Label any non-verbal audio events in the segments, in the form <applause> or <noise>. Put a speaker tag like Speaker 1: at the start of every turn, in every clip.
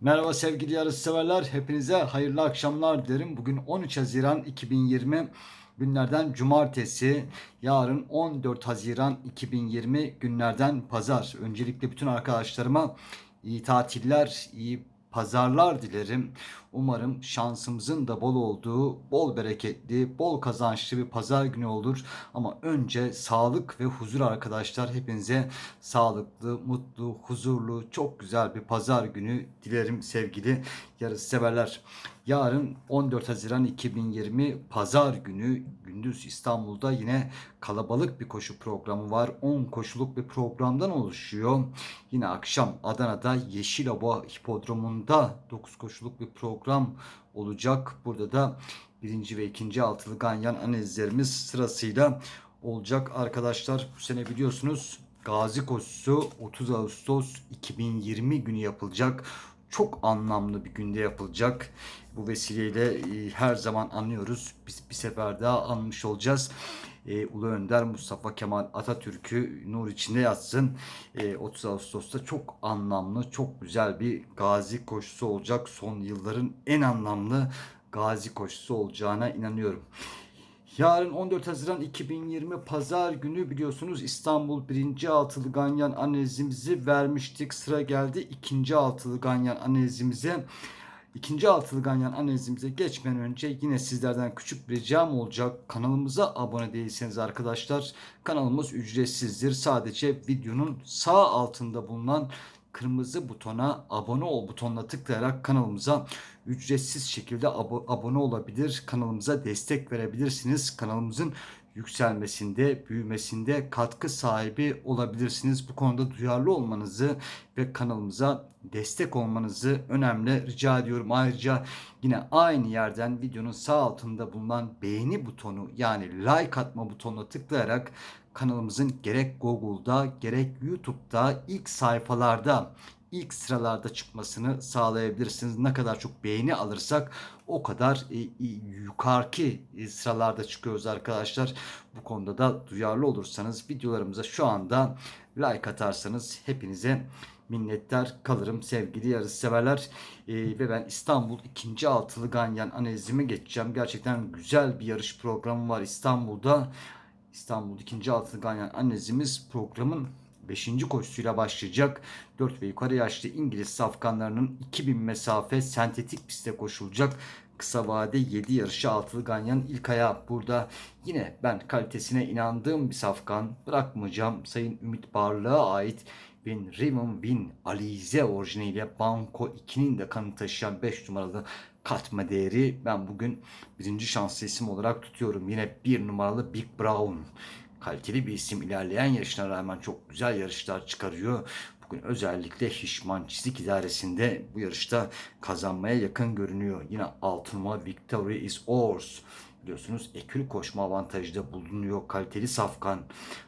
Speaker 1: Merhaba sevgili yarış severler. Hepinize hayırlı akşamlar dilerim. Bugün 13 Haziran 2020 günlerden cumartesi. Yarın 14 Haziran 2020 günlerden pazar. Öncelikle bütün arkadaşlarıma iyi tatiller, iyi pazarlar dilerim. Umarım şansımızın da bol olduğu, bol bereketli, bol kazançlı bir pazar günü olur. Ama önce sağlık ve huzur arkadaşlar. Hepinize sağlıklı, mutlu, huzurlu, çok güzel bir pazar günü dilerim sevgili yarış severler. Yarın 14 Haziran 2020 pazar günü gündüz İstanbul'da yine kalabalık bir koşu programı var. 10 koşuluk bir programdan oluşuyor. Yine akşam Adana'da Yeşilova Hipodromu'nda 9 koşuluk bir program olacak. Burada da birinci ve ikinci altılı ganyan analizlerimiz sırasıyla olacak arkadaşlar. Bu sene biliyorsunuz Gazi koşusu 30 Ağustos 2020 günü yapılacak. Çok anlamlı bir günde yapılacak. Bu vesileyle e, her zaman anlıyoruz. Biz bir sefer daha anmış olacağız. E, Ulu Önder Mustafa Kemal Atatürk'ü nur içinde yatsın. E, 30 Ağustos'ta çok anlamlı, çok güzel bir gazi koşusu olacak. Son yılların en anlamlı gazi koşusu olacağına inanıyorum. Yarın 14 Haziran 2020 Pazar günü biliyorsunuz İstanbul 1. Altılı Ganyan analizimizi vermiştik. Sıra geldi 2. Altılı Ganyan analizimize. İkinci altılı ganyan analizimize geçmeden önce yine sizlerden küçük bir ricam olacak. Kanalımıza abone değilseniz arkadaşlar kanalımız ücretsizdir. Sadece videonun sağ altında bulunan kırmızı butona abone ol butonuna tıklayarak kanalımıza ücretsiz şekilde abo- abone olabilir. Kanalımıza destek verebilirsiniz. Kanalımızın yükselmesinde, büyümesinde katkı sahibi olabilirsiniz. Bu konuda duyarlı olmanızı ve kanalımıza destek olmanızı önemli rica ediyorum. Ayrıca yine aynı yerden videonun sağ altında bulunan beğeni butonu yani like atma butonuna tıklayarak kanalımızın gerek Google'da gerek YouTube'da ilk sayfalarda ilk sıralarda çıkmasını sağlayabilirsiniz. Ne kadar çok beğeni alırsak o kadar e, e, yukarıki sıralarda çıkıyoruz arkadaşlar. Bu konuda da duyarlı olursanız videolarımıza şu anda like atarsanız hepinize minnettar kalırım sevgili yarış severler. E, ve ben İstanbul 2. altılı ganyan analizime geçeceğim. Gerçekten güzel bir yarış programı var İstanbul'da. İstanbul 2. altılı ganyan analizimiz programın 5. koşusuyla başlayacak. 4 ve yukarı yaşlı İngiliz safkanlarının 2000 mesafe sentetik pistte koşulacak. Kısa vade 7 yarışı altılı ganyan ilk ayağı. Burada yine ben kalitesine inandığım bir safkan bırakmayacağım. Sayın Ümit Barlığa ait Win Riven Win Alize orijiniyle Banco 2'nin de kanı taşıyan 5 numaralı katma değeri ben bugün birinci şanslı isim olarak tutuyorum. Yine bir numaralı Big Brown kaliteli bir isim ilerleyen yarışına rağmen çok güzel yarışlar çıkarıyor. Bugün özellikle Hişman Çizik İdaresi'nde bu yarışta kazanmaya yakın görünüyor. Yine 6 numara Victory is ours. Biliyorsunuz ekül koşma avantajı da bulunuyor. Kaliteli safkan.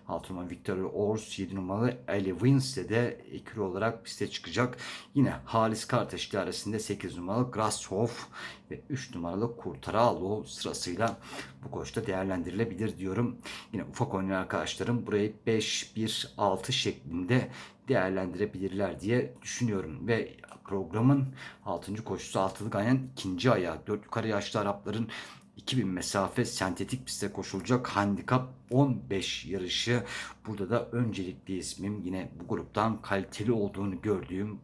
Speaker 1: 6 numara Victory Ors, 7 numaralı Ali Wins'te de ekül olarak piste çıkacak. Yine Halis Kartaş idaresinde 8 numaralı Grasshoff ve 3 numaralı Kurtaralo sırasıyla bu koşta değerlendirilebilir diyorum. Yine ufak oynayan arkadaşlarım burayı 5-1-6 şeklinde değerlendirebilirler diye düşünüyorum. Ve programın 6. koşusu altılı ganyan ikinci ayağı. 4 yukarı yaşlı Arapların 2000 mesafe sentetik pistte koşulacak handikap 15 yarışı. Burada da öncelikli ismim yine bu gruptan kaliteli olduğunu gördüğüm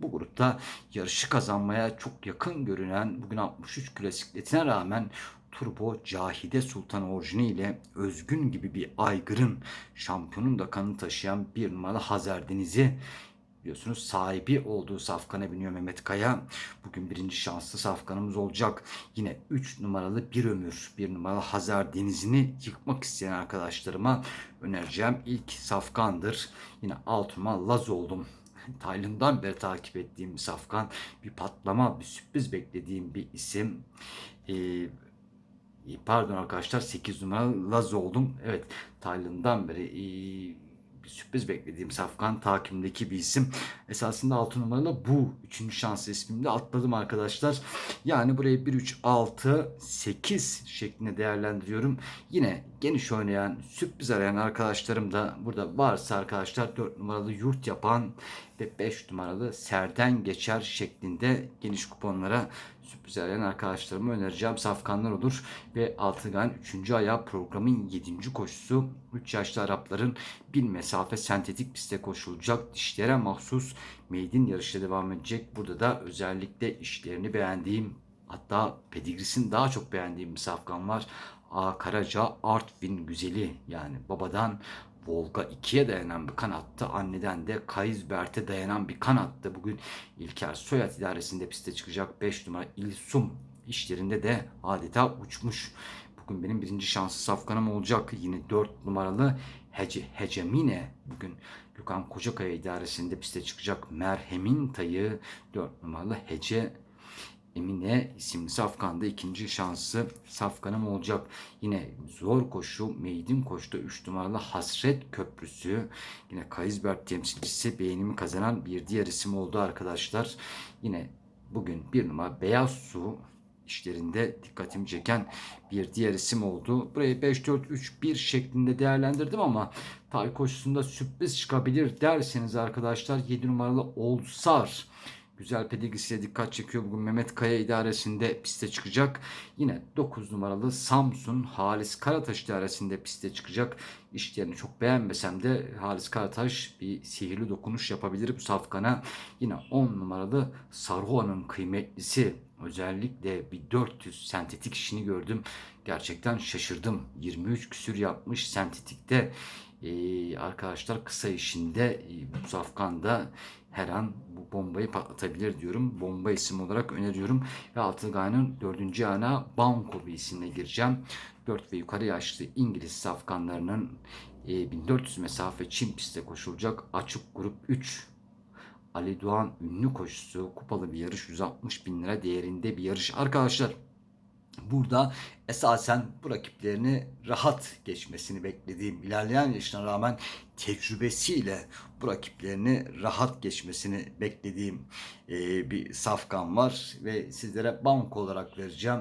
Speaker 1: bu grupta yarışı kazanmaya çok yakın görünen bugün 63 klasikletine rağmen Turbo Cahide Sultan orijini ile Özgün gibi bir aygırın şampiyonun da kanını taşıyan bir numaralı Hazar Deniz'i biliyorsunuz sahibi olduğu safkana biniyor Mehmet Kaya. Bugün birinci şanslı safkanımız olacak. Yine 3 numaralı bir ömür, bir numaralı Hazar Denizi'ni yıkmak isteyen arkadaşlarıma önereceğim ilk safkandır. Yine 6 numaralı Laz oldum. <laughs> Tayland'dan beri takip ettiğim bir safkan. Bir patlama, bir sürpriz beklediğim bir isim. Ee, pardon arkadaşlar 8 numaralı Laz oldum. Evet Tayland'dan beri ee, bir sürpriz beklediğim Safkan takimdeki bir isim. Esasında 6 numaralı bu. Üçüncü şans ismimde atladım arkadaşlar. Yani burayı 1, 3, 6, 8 şeklinde değerlendiriyorum. Yine geniş oynayan, sürpriz arayan arkadaşlarım da burada varsa arkadaşlar 4 numaralı yurt yapan ve 5 numaralı serden geçer şeklinde geniş kuponlara sürpriz arayan arkadaşlarıma önereceğim safkanlar olur. Ve Altıgan 3. ayağı programın 7. koşusu 3 yaşlı Arapların bir mesafe sentetik pistte koşulacak dişlere mahsus meydin yarışı devam edecek. Burada da özellikle işlerini beğendiğim hatta pedigrisini daha çok beğendiğim bir safkan var. A. Karaca Artvin güzeli yani babadan Volga 2'ye dayanan bir kanattı. Anneden de Kaysbert'e dayanan bir kanattı. Bugün İlker Soyat idaresinde piste çıkacak 5 numara İlsum işlerinde de adeta uçmuş. Bugün benim birinci şanslı safkanım olacak. Yine 4 numaralı Hece, Hecemine bugün Gökhan Kocakaya idaresinde piste çıkacak. Merhemin tayı 4 numaralı Hece Emine isimli safkanda ikinci şansı safkanım olacak. Yine zor koşu, meydin koştu 3 numaralı Hasret Köprüsü. Yine Kaysberg temsilcisi beğenimi kazanan bir diğer isim oldu arkadaşlar. Yine bugün bir numara Beyaz Su işlerinde dikkatimi çeken bir diğer isim oldu. Burayı 5-4-3-1 şeklinde değerlendirdim ama tarih koşusunda sürpriz çıkabilir derseniz arkadaşlar 7 numaralı Olsar güzel pedigrisiyle dikkat çekiyor. Bugün Mehmet Kaya idaresinde piste çıkacak. Yine 9 numaralı Samsun Halis Karataş idaresinde piste çıkacak. İşlerini çok beğenmesem de Halis Karataş bir sihirli dokunuş yapabilir bu safkana. Yine 10 numaralı Saruhan'ın kıymetlisi özellikle bir 400 sentetik işini gördüm. Gerçekten şaşırdım. 23 küsür yapmış sentetikte. Ee, arkadaşlar kısa işinde e, bu safkanda her an bu bombayı patlatabilir diyorum. Bomba isim olarak öneriyorum. Ve Altıgay'ın dördüncü ana Banko bir isimle gireceğim. 4 ve yukarı yaşlı İngiliz safkanlarının e, 1400 mesafe Çin pistte koşulacak açık grup 3 Ali Doğan ünlü koşusu kupalı bir yarış 160 bin lira değerinde bir yarış arkadaşlar. Burada esasen bu rakiplerini rahat geçmesini beklediğim ilerleyen yaşına rağmen tecrübesiyle bu rakiplerini rahat geçmesini beklediğim e, bir safkan var ve sizlere banko olarak vereceğim.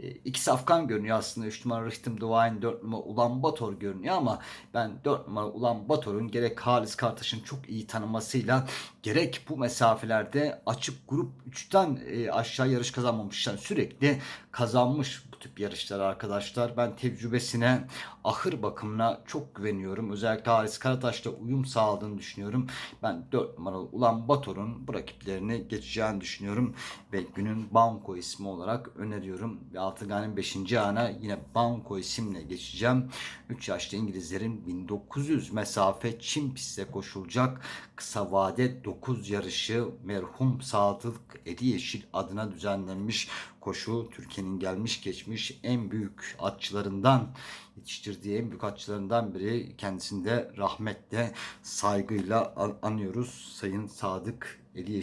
Speaker 1: E, iki safkan görünüyor aslında. 3 numara Rıhtım Duvayn, 4 numara Ulan Bator görünüyor ama ben 4 numara Ulan Bator'un gerek Halis Kartaş'ın çok iyi tanımasıyla gerek bu mesafelerde açık grup 3'ten e, aşağı yarış kazanmamışlar. Sürekli kazanmış bu tip yarışlar arkadaşlar. Ben tecrübesine, ahır bakımına çok güveniyorum. Özellikle Halis Karataş'la uyum sağladığını düşünüyorum. Ben 4 numaralı Ulan Bator'un bu rakiplerini geçeceğini düşünüyorum. Ve günün Banko ismi olarak öneriyorum. Ve Altıgan'ın 5. ana yine Banko isimle geçeceğim. 3 yaşlı İngilizlerin 1900 mesafe Çin pistte koşulacak kısa vade 9 yarışı merhum Sadık Eri Yeşil adına düzenlenmiş koşu Türkiye'nin gelmiş geçmiş en büyük atçılarından yetiştirdiği en büyük atçılarından biri kendisini de rahmetle saygıyla anıyoruz Sayın Sadık Eli.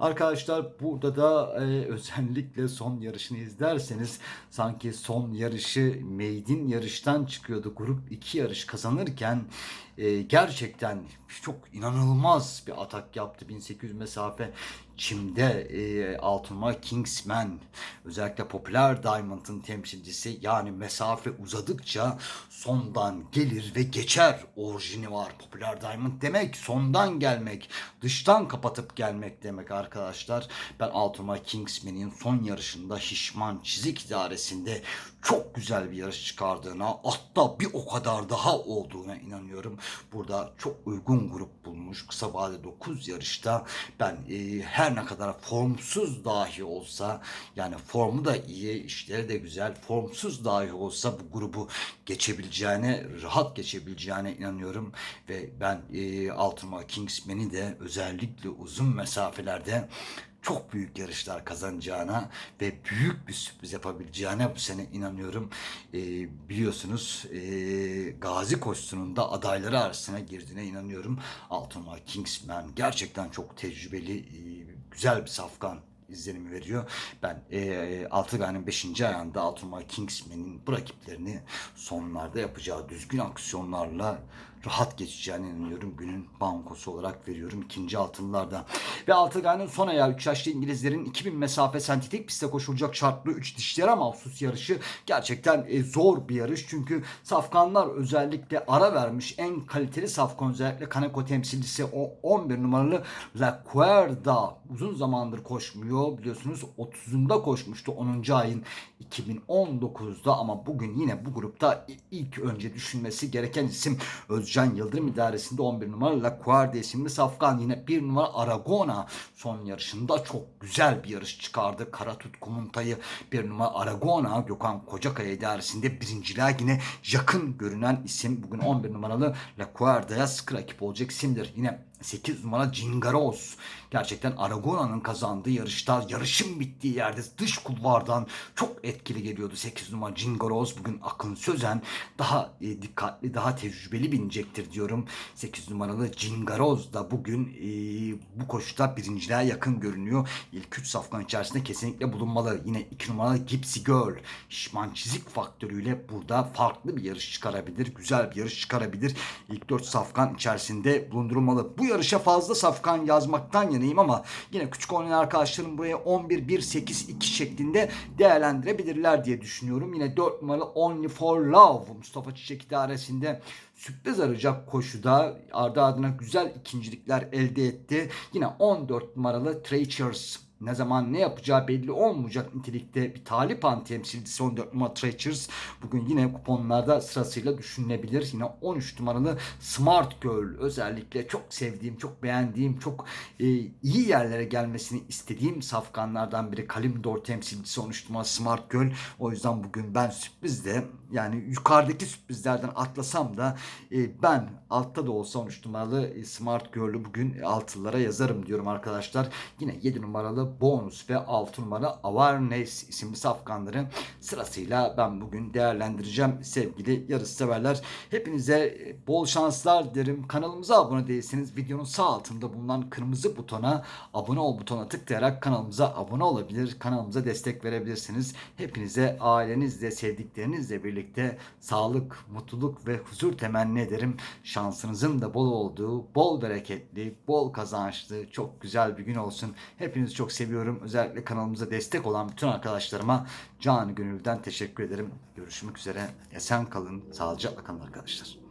Speaker 1: Arkadaşlar burada da e, özellikle son yarışını izlerseniz sanki son yarışı meydin yarıştan çıkıyordu. Grup 2 yarış kazanırken e, gerçekten çok inanılmaz bir atak yaptı. 1800 mesafe Çim'de e, altınma Kingsman özellikle popüler Diamond'ın temsilcisi yani mesafe uzadıkça sondan gelir ve geçer orijini var. Popüler Diamond demek sondan gelmek, dıştan kapatıp gelmek demek arkadaşlar. Ben altınma Kingsman'in son yarışında Şişman Çizik idaresinde çok güzel bir yarış çıkardığına hatta bir o kadar daha olduğuna inanıyorum. Burada çok uygun grup bulmuş. Kısa vadede 9 yarışta ben e, her ne kadar formsuz dahi olsa yani formu da iyi, işleri de güzel. Formsuz dahi olsa bu grubu geçebileceğine, rahat geçebileceğine inanıyorum. Ve ben e, Altıma Kingsman'i de özellikle uzun mesafelerde çok büyük yarışlar kazanacağına ve büyük bir sürpriz yapabileceğine bu sene inanıyorum. E, biliyorsunuz e, Gazi koşusunun da adayları arasına girdiğine inanıyorum. Altınma Kingsman gerçekten çok tecrübeli, e, güzel bir safkan izlenimi veriyor. Ben e, Altıgan'ın 5. ayağında Altınma Kingsman'in bu rakiplerini sonlarda yapacağı düzgün aksiyonlarla rahat geçeceğine inanıyorum. Günün bankosu olarak veriyorum ikinci altınlarda. Ve Altıgay'ın son ayağı 3 yaşlı İngilizlerin 2000 mesafe sentetik pistte koşulacak şartlı 3 dişlere mahsus yarışı gerçekten e, zor bir yarış. Çünkü safkanlar özellikle ara vermiş en kaliteli safkan özellikle Kaneko temsilcisi o 11 numaralı La Cuerda uzun zamandır koşmuyor biliyorsunuz 30'unda koşmuştu 10. ayın 2019'da ama bugün yine bu grupta ilk önce düşünmesi gereken isim Özcan Yıldırım idaresinde 11 numara La Cuerda isimli safkan yine 1 numara Aragona son yarışında çok güzel bir yarış çıkardı. Karatut Kumuntay'ı 1 numara Aragona Gökhan Kocakaya idaresinde birinciliğe yine yakın görünen isim bugün 11 numaralı La Cuerda'ya sıkı rakip olacak isimdir. Yine 8 numara Cingaros. Gerçekten Aragona'nın kazandığı yarışta yarışın bittiği yerde dış kulvardan çok etkili geliyordu 8 numara Cingaros. Bugün Akın Sözen daha e, dikkatli, daha tecrübeli binecektir diyorum. 8 numaralı Cingaros da bugün e, bu koşuda birinciliğe yakın görünüyor. İlk 3 safkan içerisinde kesinlikle bulunmalı. Yine 2 numaralı Gypsy Girl. Şişman çizik faktörüyle burada farklı bir yarış çıkarabilir. Güzel bir yarış çıkarabilir. İlk 4 safkan içerisinde bulundurulmalı. Bu yarışa fazla safkan yazmaktan yanayım ama yine küçük oynayan arkadaşlarım buraya 11-1-8-2 şeklinde değerlendirebilirler diye düşünüyorum. Yine 4 numaralı Only for Love Mustafa Çiçek idaresinde sürpriz arayacak koşuda ardı ardına güzel ikincilikler elde etti. Yine 14 numaralı Treachers ne zaman ne yapacağı belli olmayacak nitelikte bir Taliban temsilcisi 14 numara Treachers bugün yine kuponlarda sırasıyla düşünülebilir. Yine 13 numaralı Smart Girl özellikle çok sevdiğim, çok beğendiğim, çok e, iyi yerlere gelmesini istediğim safkanlardan biri. Kalimdor temsilcisi 13 numara Smart Girl. O yüzden bugün ben sürprizde yani yukarıdaki sürprizlerden atlasam da e, ben altta da olsa 13 numaralı e, Smart Girl'ü bugün altılara yazarım diyorum arkadaşlar. Yine 7 numaralı Bonus ve 6 numara Awareness isimli safkanları sırasıyla ben bugün değerlendireceğim sevgili yarış severler. Hepinize e, bol şanslar derim. Kanalımıza abone değilseniz videonun sağ altında bulunan kırmızı butona abone ol butonuna tıklayarak kanalımıza abone olabilir. Kanalımıza destek verebilirsiniz. Hepinize ailenizle, sevdiklerinizle birlikte sağlık, mutluluk ve huzur temenni ederim. Şansınızın da bol olduğu, bol bereketli, bol kazançlı, çok güzel bir gün olsun. Hepinizi çok seviyorum. Özellikle kanalımıza destek olan bütün arkadaşlarıma canı gönülden teşekkür ederim. Görüşmek üzere. Esen kalın, sağlıcakla kalın arkadaşlar.